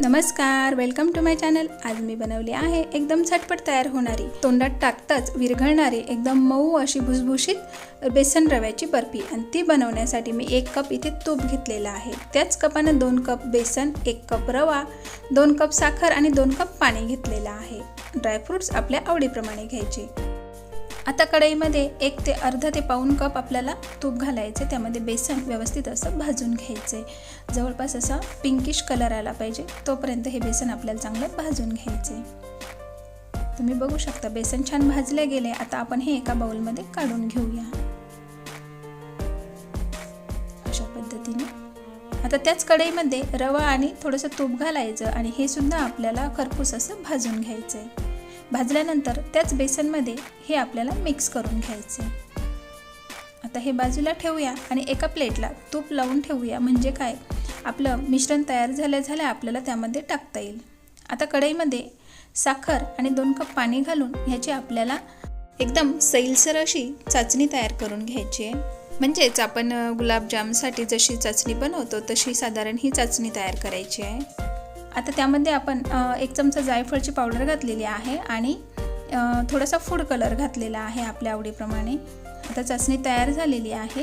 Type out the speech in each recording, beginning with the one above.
नमस्कार welcome to my channel आज मी बनवली आहे एकदम झटपट तयार होणारी तोंडात टाकताच विरघळणारी एकदम मऊ अशी भुसभुशीत बेसन रव्याची बर्फी. आणि ती बनवण्यासाठी मी एक कप इथे तूप घेतलेला आहे. त्याच कपानं दोन कप बेसन एक कप रवा दोन कप साखर आणि दोन कप पाणी घेतलेलं आहे. ड्रायफ्रूट्स आपल्या आवडीप्रमाणे घ्यायचे. आता कढईमध्ये एक ते अर्धा ते पाऊण कप आपल्याला तूप घालायचे त्यामध्ये बेसन व्यवस्थित असं भाजून घ्यायचे. जवळपास असा पिंकिश कलर आला पाहिजे तोपर्यंत हे बेसन आपल्याला चांगलं भाजून घ्यायचे. तुम्ही बघू शकता बेसन छान भाजले गेले आता आपण हे एका बाउलमध्ये काढून घेऊया. अशा पद्धतीने. आता त्याच कढईमध्ये रवा आणि थोडंसं तूप घालायचं आणि हे सुद्धा आपल्याला खरपूस असं भाजून घ्यायचं आहे भाजल्यानंतर त्याच बेसनमध्ये हे आपल्याला मिक्स करून घ्यायचे. आता हे बाजूला ठेवूया आणि एका प्लेटला तूप लावून ठेवूया. म्हणजे काय? आपलं मिश्रण तयार झाल्या झाल्या आपल्याला त्यामध्ये टाकता येईल. आता कढईमध्ये साखर आणि दोन कप पाणी घालून ह्याची आपल्याला एकदम सैलसर अशी चाचणी तयार करून घ्यायची आहे. म्हणजेच आपण गुलाबजामसाठी जशी चाचणी बनवतो तशी साधारण ही चाचणी तयार करायची आहे. आता त्यामध्ये आपण एक चमचा जायफळची पावडर घातलेली आहे आणि थोडासा फूड कलर घातलेला आहे आपल्या आवडीप्रमाणे. आता चाचणी तयार झालेली आहे.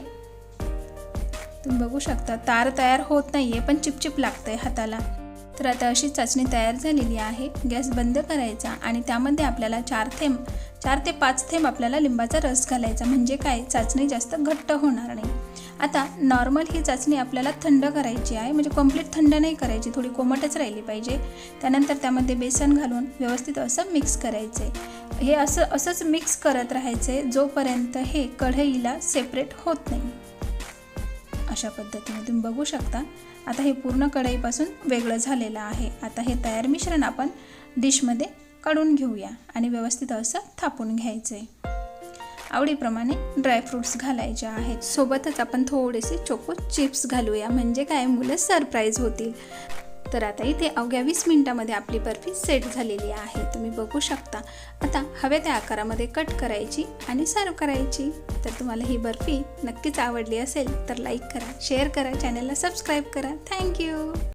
तुम्ही बघू शकता तार तयार होत नाही आहे पण चिपचिप लागतं आहे हाताला. तर आता अशी चाचणी तयार झालेली आहे. गॅस बंद करायचा आणि त्यामध्ये आपल्याला चार थेंब चार ते पाच थेंब आपल्याला लिंबाचा रस घालायचा. म्हणजे काय? चाचणी जास्त घट्ट होणार नाही. आता नॉर्मल ही चाचणी आपल्याला थंड करायची आहे. म्हणजे कंप्लीट थंड नाही करायची. थोडी कोमटच राहिली पाहिजे. त्यानंतर त्यामध्ये बेसन घालून व्यवस्थित असं मिक्स करायचे हे असं असंच मिक्स करत राहायचे जोपर्यंत हे कढईला सेपरेट होत नाही. अशा पद्धतीने तुम्ही बघू शकता. आता हे पूर्ण कढईपासून वेगळं झालेलं आहे. आता हे तयार मिश्रण आपण डिशमध्ये काढून घेऊया आणि व्यवस्थित असं थापून घ्यायचं आहे आवडीप्रमाणे ड्रायफ्रूट्स घालायचे आहेत. सोबतच आपण थोडेसे चोको चिप्स घालूया. म्हणजे काय? मुलं सरप्राईज होतील. तर आता इथे अवघ्या वीस मिनटामध्ये आपली बर्फी सेट झालेली आहे. तुम्ही बघू शकता. आता हव्या त्या आकारामध्ये कट करायची आणि सर्व करायची. तर तुम्हाला ही बर्फी नक्कीच आवडली असेल तर लाईक करा शेअर करा चॅनलला सबस्क्राईब करा. थँक्यू